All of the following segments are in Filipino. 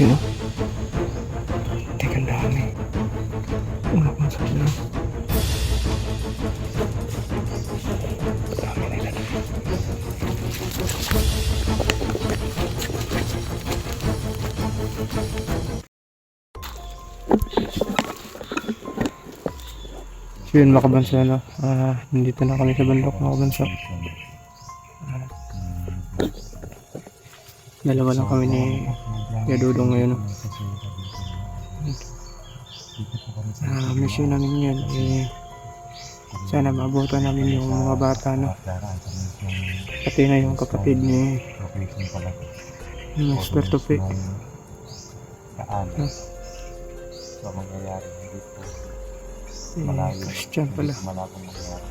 Yun o. Teka, ang dami. Una pang sa lang. Dami nila. So yun mga kabanso, no? Ah, nandito na kami sa bundok mga kabanso. Ah, dalawa lang kami ni Kuya Dudong ngayon. Ah, mission namin yun. Eh, sana maabutan namin yung mga bata, no? Pati na yung kapatid ni Master Tupi. Saan? So, mangyayari hindi po Eh, malayo. Christian pala. Hindi malabong mangyayari.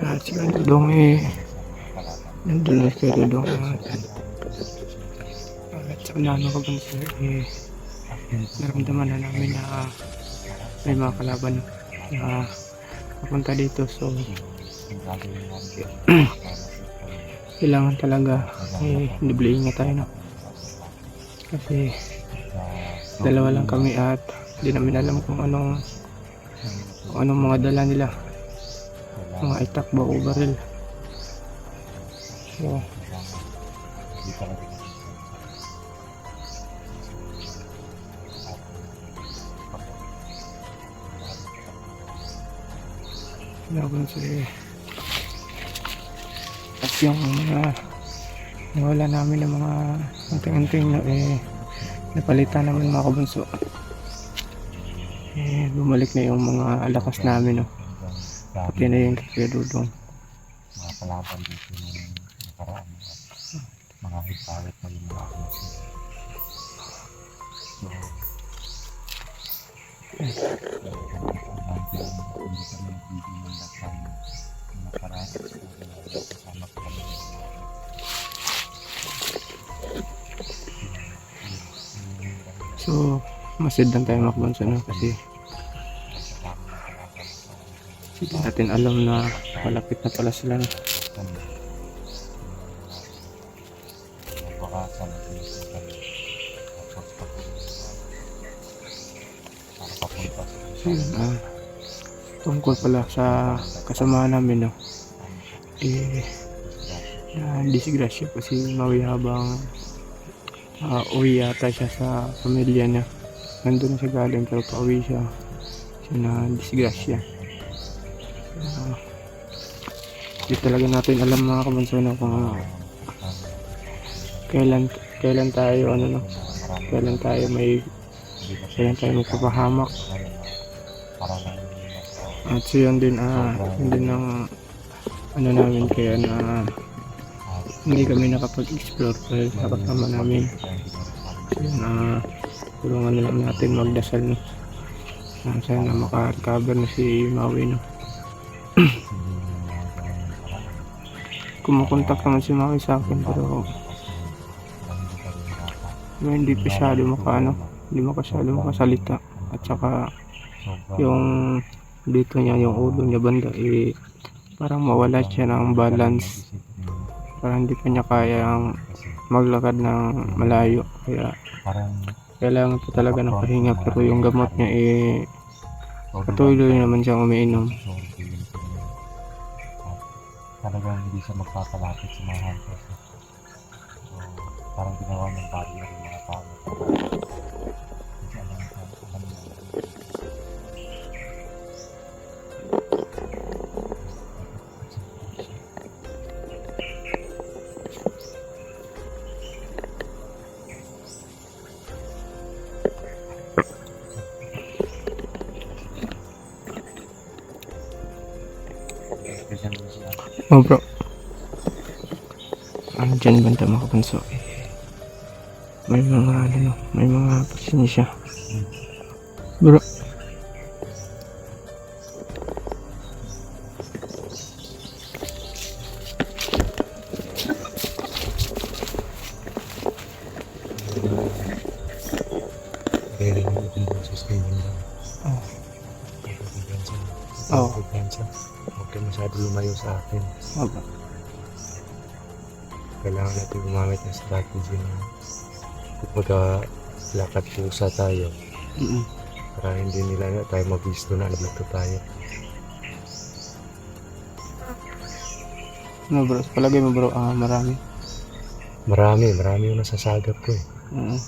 At si Dudong eh, nandun na si Dudong. At, sa unano ka banso, eh, naramdaman na namin na may mga kalaban na papunta dito. So, kailangan talaga eh, doble ingat tayo no? kasi dalawa lang kami at di namin alam kung anong kung anong mga dala nila mga itakbo o baril so laban sa at yung mga nawala namin ng mga unting-unting na eh napalitan namin mga kabunso. Eh bumalik na yung mga lakas namin no? Pati na yung kaya dudong. Mga kalaban dito ng nakaraan. Mga hipawit na yung mga agency. So, So, masid lang tayo makabunso no kasi hindi natin alam na malapit na pala sila no? Yun, ah, tungkol pala sa kasama namin, no? Eh, na disgrasya po si Maui habang ah, uwi yata siya sa pamilya niya. Nandun na siya galing pero pauwi siya. Siya na disgrasya. Ah, di talaga natin alam mga kabanso na kung kailan kailan tayo ano no kailan tayo may kailan tayo magpapahamak At so yun din, ah, yun din ang ano namin kaya na hindi kami nakapag-explore dahil sa kasama namin. So yun, ah, tulungan na lang natin magdasal no. Ah, sana maka-recover na si Maui no. Kumukontak naman si Maui sa akin pero pero hindi masyado maka ano, hindi masyado makasalita. At saka yung dito niya yung ulo niya banda eh parang mawala siya ng balance. Parang hindi pa niya kayang maglakad ng malayo. Kaya parang kailangan po talaga ng pahinga. Pero yung gamot niya eh patuloy naman siyang umiinom. Talagang hindi siya magpapalapit sa mga hunters. So, parang ginawa ng barrier oh bro. Andyan banda mga kapanso eh, may mga ano may mga pasensya bro strategy na maglalakad pusa tayo Mm-mm. para hindi nila na tayo mabisto na nandito tayo. Ano bro, palagay mo bro, ah, marami. Marami, marami yung nasasagap ko eh. Mm.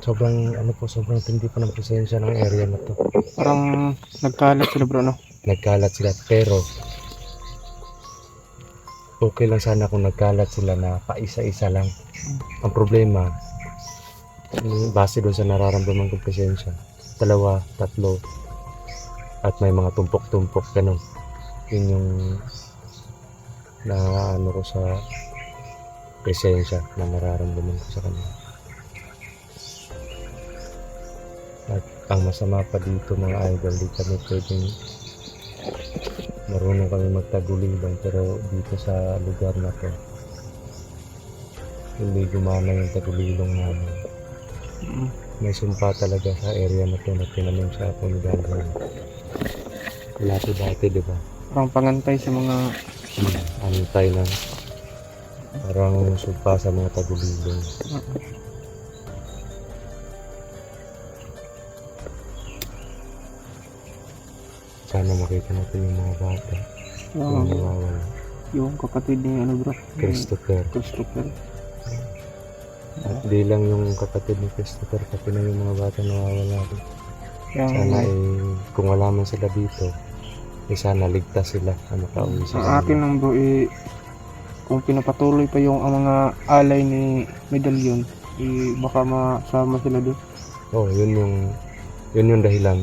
Sobrang, ano po, sobrang tindi pa ng presensya ng area na to. Parang nagkalat sila bro, no? Nagkalat sila, pero okay lang sana kung nagkalat sila na paisa-isa lang. Ang problema, mm, base doon sa nararamdaman kong presensya, dalawa, tatlo, at may mga tumpok-tumpok, ganun. Yun yung na ano ko sa presensya na nararamdaman ko sa kanila. At ang masama pa dito mga idol, di kami pwedeng marunong kami magtagulibang pero dito sa lugar na to hindi gumana yung tagulilong namin. Mm. May sumpa talaga sa area na to na tinanim sa ako ni Gandhi. Wala to dati, di ba? Parang pangantay sa mga Antay lang. Parang sumpa sa mga tagulilong. Sana makita natin yung mga bata. yung, Yung nawawala. yung kapatid ni ano bro, Christopher. Christopher. At di lang yung kapatid ni Christopher, pati na yung mga bata nawawala rin. Kaya Sana eh, kung wala man sila dito, eh sana ligtas sila na makauwi ang sila. akin lang bro, eh, kung pinapatuloy pa yung ang mga alay ni Medallion, eh, baka masama sila doon. Oh, yun yung yun yung dahilan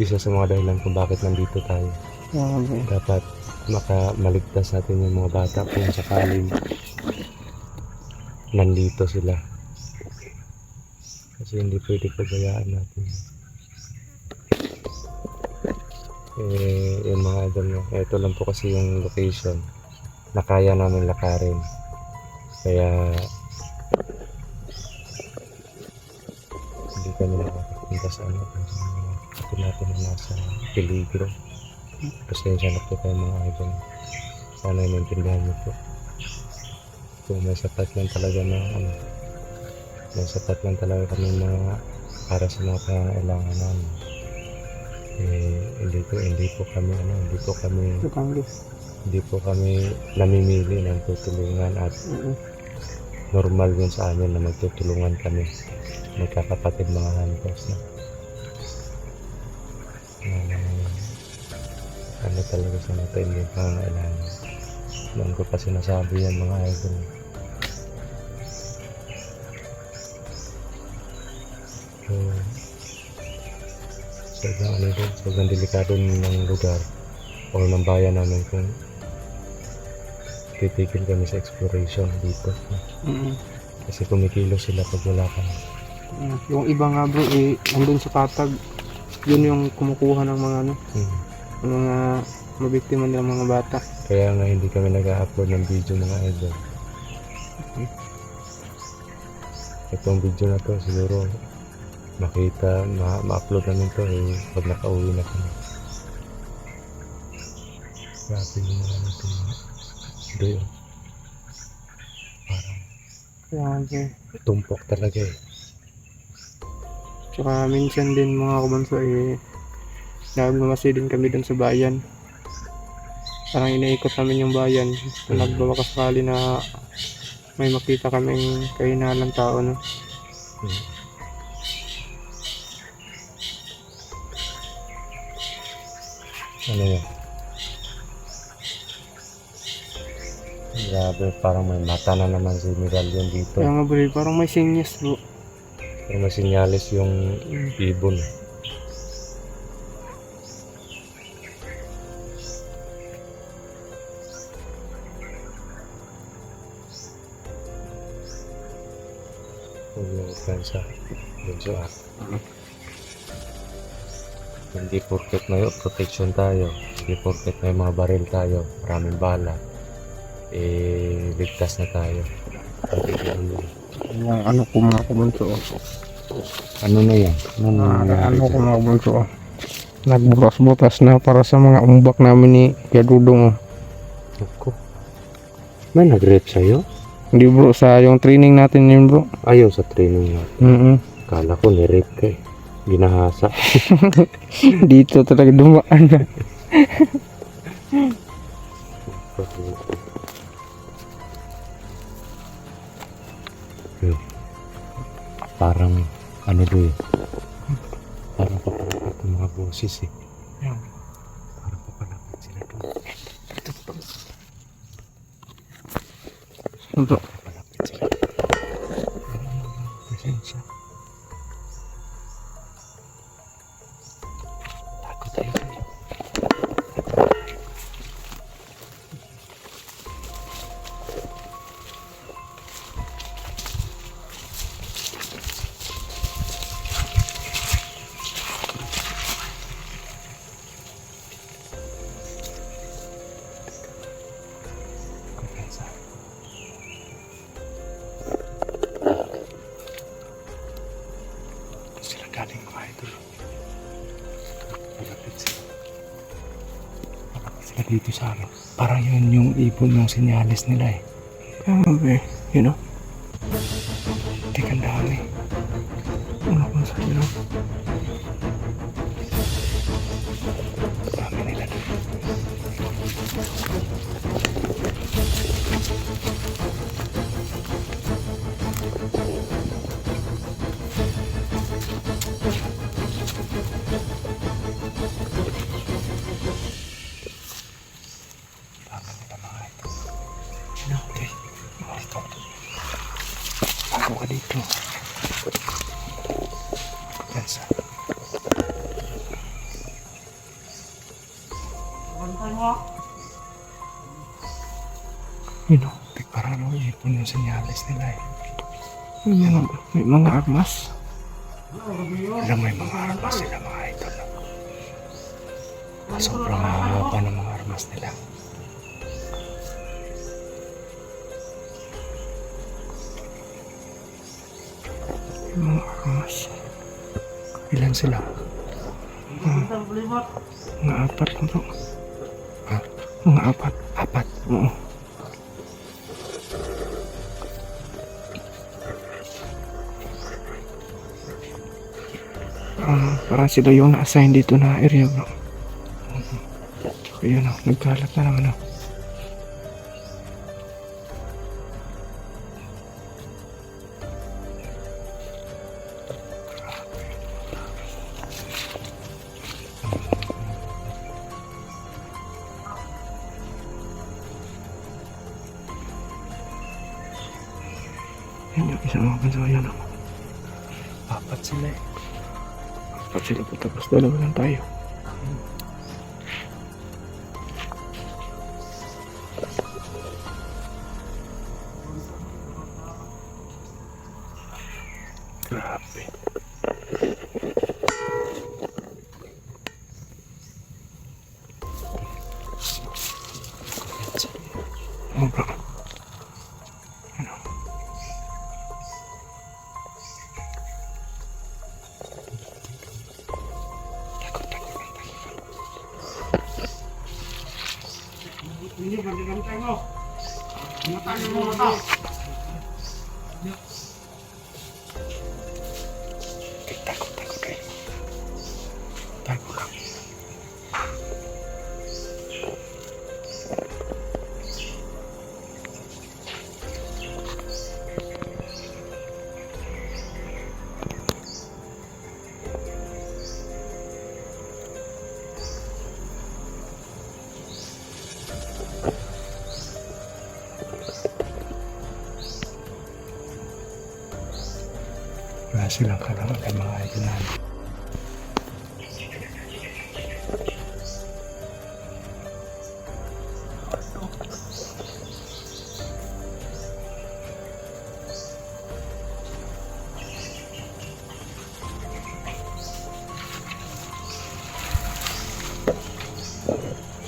isa sa mga dahilan kung bakit nandito tayo. Eh, Dapat maka maligtas natin yung mga bata kung sakaling nandito sila. Kasi hindi pwede pabayaan natin. Eh, yung mga idol mo, ito lang po kasi yung location na kaya namin lakarin. Kaya hindi kami nakakapunta sa ano, kapatid natin na nasa peligro. Pasensya na po kayo mga idol. Sana maintindihan niyo po. Kung may sapat lang talaga na ano, may sapat lang talaga kami mga para sa mga pangangailangan namin. Eh, hindi po, hindi po kami ano, hindi po kami, hindi po kami namimili ng tutulungan at normal yun sa amin na magtutulungan kami magkakapatid mga na na ano talaga sa natin yung pangangailangan noon ko pa sinasabi yan mga idol so sobrang ano din sobrang delikado ng lugar o ng bayan namin kung titigil kami sa exploration dito Mm-mm. kasi kumikilos sila pag wala kami Mm. Yung iba nga bro, eh, andun sa patag, yun yung kumukuha ng mga ano, Hmm. Mga mabiktima nilang mga bata. Kaya nga hindi kami nag-upload ng video mga idol. Itong video na to siguro makita, ma- ma-upload namin to eh pag nakauwi na kami. Grabe yung mga natin mga doon. Parang Grabe. tumpok talaga eh. Tsaka minsan din mga kabanso eh, nagmamasi din kami dun sa bayan. Parang inaikot namin yung bayan. Mm. nagbabaka sakali na may makita kaming kahinalang tao, no? Hmm. Ano yan? Grabe, parang may mata na naman si Medallion dito. Kaya nga bro, parang may sinyas bro. Pero may sinyalis yung Mm. ibon. Huwag mo sa bunso ah. Hindi porket may protection tayo, hindi porket may mga baril tayo, maraming bala, eh, ligtas na tayo. Yung ano ko mga kabanso. Ano na yan? Ano na nangyari ano ko mga kabanso. Nagbutas-butas na para sa mga umbak namin ni Kuya Dudong. oh. Ako. May nag-rape sa'yo? Hindi bro, sa yung training natin yun bro. Ayaw sa training nga. Mm Kala ko ni-rape ka eh. Ginahasa. Dito talaga dumaan na. Parang ano doon eh. Parang papalapit ng mga boses eh. Yan. Parang papalapit sila doon. Bro, dito sa amin. Parang yun yung ibon yung sinyalis nila eh. grabe. You know? Ipon yung sinyalis nila eh. Yan, may mga armas. Alam yung mga armas nila mga idol. Sobrang mahaba pa ng mga armas nila. May mga armas. Ilan sila? Mga apat bro. Ha? Mga apat. Apat. Oo. Ah, parang sila yung na-assign dito na area bro. Ayun o, nagkalat na naman o. dalawa lang tayo. Grabe. Silang kalangan mga idol namin.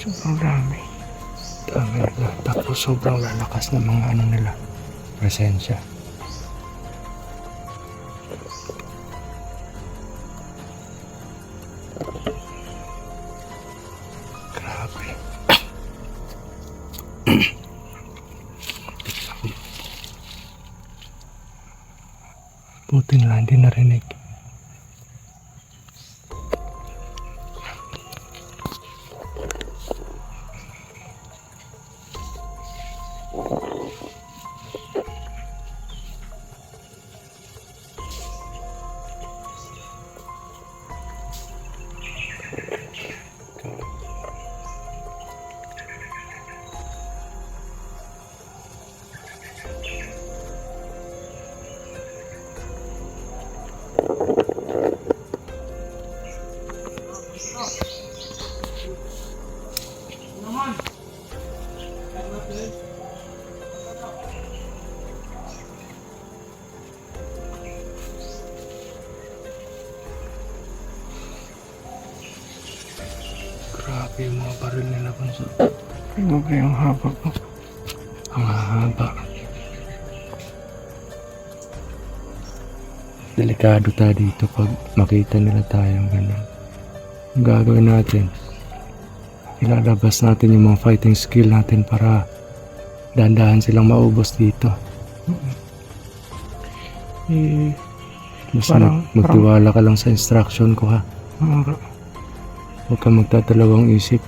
Sobrang dami. Dami. Tapos sobrang lalakas ng mga ano nila. Presensya. Grabe yung mga baril nila bunso. Grabe yung haba ko. Ang haba. Delikado tayo dito pag makita nila tayong ganyan. Ang gagawin natin, ilalabas natin yung mga fighting skill natin para dandahan silang maubos dito. Eh, Basta Parang- mag- magtiwala ka lang sa instruction ko ha. Huwag kang magtatalawang isip.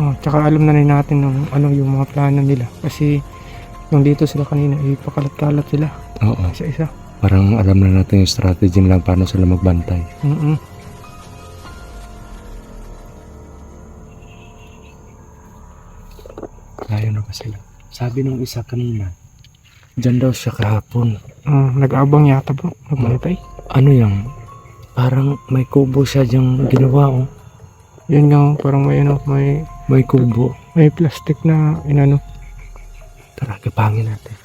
Oh, tsaka alam na rin natin ng ano yung mga plano nila kasi nung dito sila kanina eh pakalat-kalat sila Oo. isa-isa. Parang alam na natin yung strategy nila paano sila magbantay. Mm. Layo na ba sila? Sabi nung isa kanina, dyan daw siya kahapon. Ah, nag-abang yata bro, nagbantay. Ano yan? Parang may kubo siya diyang ginawa oh. Yun nga, parang may ano, may May kubo. may plastic na inano. Tara, kapangin natin.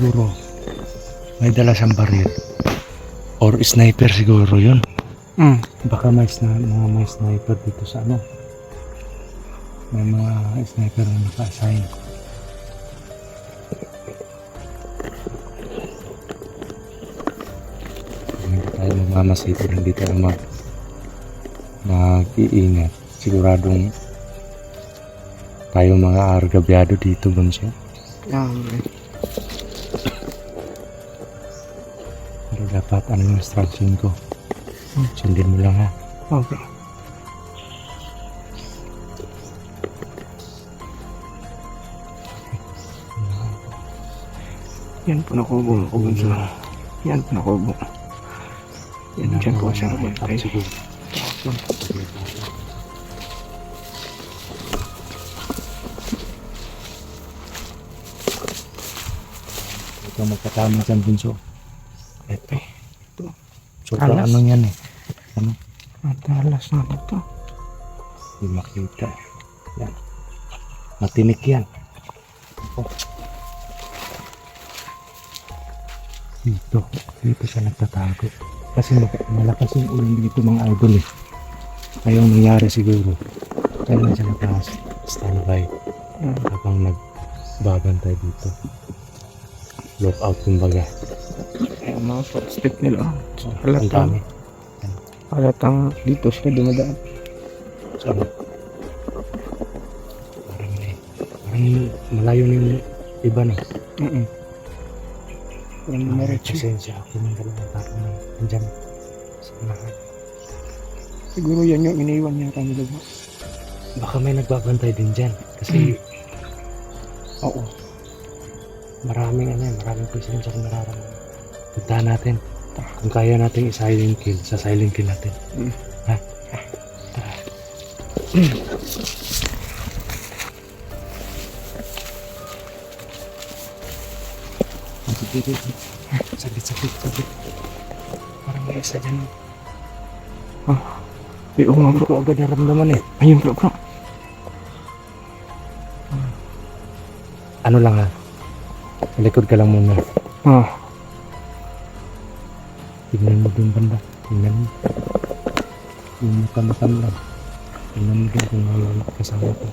Siguro, may dala siyang baril. Or sniper siguro yun. Mm. Baka may, sna- mga may sniper dito sa ano. May mga sniper na naka-assign. Hindi tayo magmamasito, hindi tayo mag mag-iingat. Siguradong tayo mga argabyado dito, Bunso. Ah, Pero dapat ano yung instruction ko. Sundin mo lang ha. okay. Yan po na kubo, kubo sa. Yan po na kubo. Yan, dyan po siya. Siguro. Ito magkatama dyan, Bunso. Ito. Ito. Sobrang Alas. ano yan eh. Ang talas na ito. Hindi makita. Yan. Matinik yan. Oh. Dito. Dito siya nagtatago. Kasi malakas yung ulan dito mga idol eh. Kaya ang nangyari siguro. Kaya na siya naka-standby Mm. habang nagbabantay dito. Look out kumbaga. Ayan, mga footstep nila. Ang Halatang, halatang dito sila dumadaan. So, parang parang malayo na yung iba no. Mm Parang Ay, dumiretso. pasensya ako ng dalawang tao na nandyan sa unahan. Siguro yan yung iniwan niya nila. bro. Baka may nagbabantay din dyan. Kasi, Oo. maraming ano yan, maraming presensya kung nararamdaman. Puntahan natin. Kung kaya natin i-silent kill, sa silent kill natin. Mm. Ha? Tara. Sakit, sakit, sakit, sakit. Parang may isa dyan. Eh, oo nga bro. agad naramdaman eh. Ayun bro bro. Ano lang ha? Sa likod ka lang muna. Ah, likod yung banda. Tingnan mo. Yung matanda-tanda. Tingnan mo din kung ano kasama ko.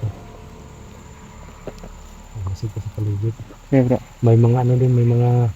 Kasi sa paligid. Yeah, bro. May mga ano din, may mga